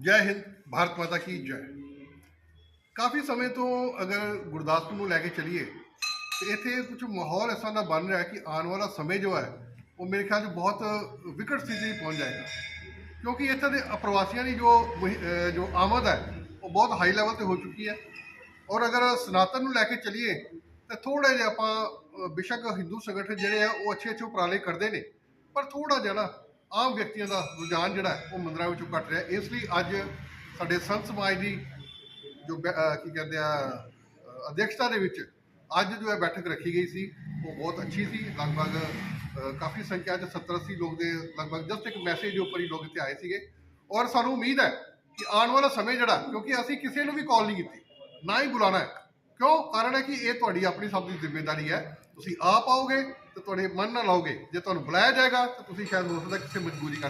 ਜੈ ਹਿੰਦ ਭਾਰਤ ਮਾਤਾ ਕੀ ਜੈ ਕਾਫੀ ਸਮੇਂ ਤੋਂ ਅਗਰ ਗੁਰਦਾਸਪੁਰ ਨੂੰ ਲੈ ਕੇ ਚਲੀਏ ਤੇ ਇੱਥੇ ਕੁਝ ਮਾਹੌਲ ਐਸਾ ਦਾ ਬਣ ਰਿਹਾ ਕਿ ਆਉਣ ਵਾਲਾ ਸਮੇਂ ਜੋ ਹੈ ਉਹ ਮੇਰੇ ਖਿਆਲ 'ਚ ਬਹੁਤ ਵਿਕਟ ਸਥਿਤੀ ਪਹੁੰਚ ਜਾਏਗਾ ਕਿਉਂਕਿ ਇੱਥੇ ਦੇ ਪ੍ਰਵਾਸੀਆਂ ਦੀ ਜੋ ਮੁਹਿ- ਜੋ ਆਮਦ ਹੈ ਉਹ ਬਹੁਤ ਹਾਈ ਲੈਵਲ ਤੇ ਹੋ ਚੁੱਕੀ ਹੈ ਔਰ ਅਗਰ ਸਨਾਤਨ ਨੂੰ ਲੈ ਕੇ ਚਲੀਏ ਤਾਂ ਥੋੜਾ ਜਿਹਾ ਆਪਾਂ ਅਹ ਬੇਸ਼ੱਕ ਹਿੰਦੂ ਸੰਗਠਨ ਜਿਹੜੇ ਆ ਉਹ ਅੱਛੇ ਅੱਛੇ ਉਪਰਾਲੇ ਕਰਦੇ ਨੇ ਪਰ ਥੋੜਾ ਜਿਹਾ ਨਾ ਆਮ ਵਿਅਕਤੀਆਂ ਦਾ ਰੁਝਾਨ ਜਿਹੜਾ ਉਹ ਮੰਦਰਾਂ ਵਿੱਚੋਂ ਘਟ ਰਿਹਾ ਇਸ ਲਈ ਅੱਜ ਸਾਡੇ ਸੰਤ ਸਮਾਜ ਦੀ ਜੋ ਬੈ- ਕੀ ਕਹਿੰਦੇ ਆ, ਅਹ ਅਧਿਕਸ਼ਤਾ ਦੇ ਵਿੱਚ ਅੱਜ ਜੋ ਹੈ ਬੈਠਕ ਰੱਖੀ ਗਈ ਸੀ, ਉਹ ਬਹੁਤ ਅੱਛੀ ਸੀ। ਲਗਭਗ ਕਾਫੀ ਸੰਖਿਆ 'ਚ 70 80 ਲੋਕ ਦੇ ਲਗਭਗ ਜਸਟ ਇੱਕ ਮੈਸੇਜ ਦੇ ਉੱਪਰ ਹੀ ਲੋਕ ਇੱਥੇ ਆਏ ਸੀਗੇ। ਔਰ ਸਾਨੂੰ ਉਮੀਦ ਹੈ ਕਿ ਆਉਣ ਵਾਲਾ ਸਮੇਂ ਜਿਹੜਾ, ਕਿਉਂਕਿ ਅਸੀਂ ਕਿਸੇ ਨੂੰ ਵੀ ਕਾਲ ਨਹੀਂ ਕੀਤੀ, ਨਾ ਹੀ ਬੁਲਾਣਾ ਹੈ। ਕਿਉਂ? ਕਾਰਨ ਹੈ ਕਿ ਇਹ ਤੁਹਾਡੀ ਆਪਣੀ ਸਭ ਦੀ ਜ਼ਿੰਮੇਵਾਰੀ ਹੈ। ਤੁਸੀਂ ਆਪ ਆਓਗੇ ਤੇ ਤੁਹਾਡੇ ਮਨ ਨਾਲ ਆਓਗੇ। ਜੇ ਤੁਹਾਨੂੰ ਬੁਲਾਇਆ ਜਾਏਗਾ, ਤਾਂ ਤੁਸੀਂ ਸ਼ਾਇਦ ਹੋ ਸਕਦਾ ਕਿਸੇ ਮਜਬੂਰੀ ਕਰ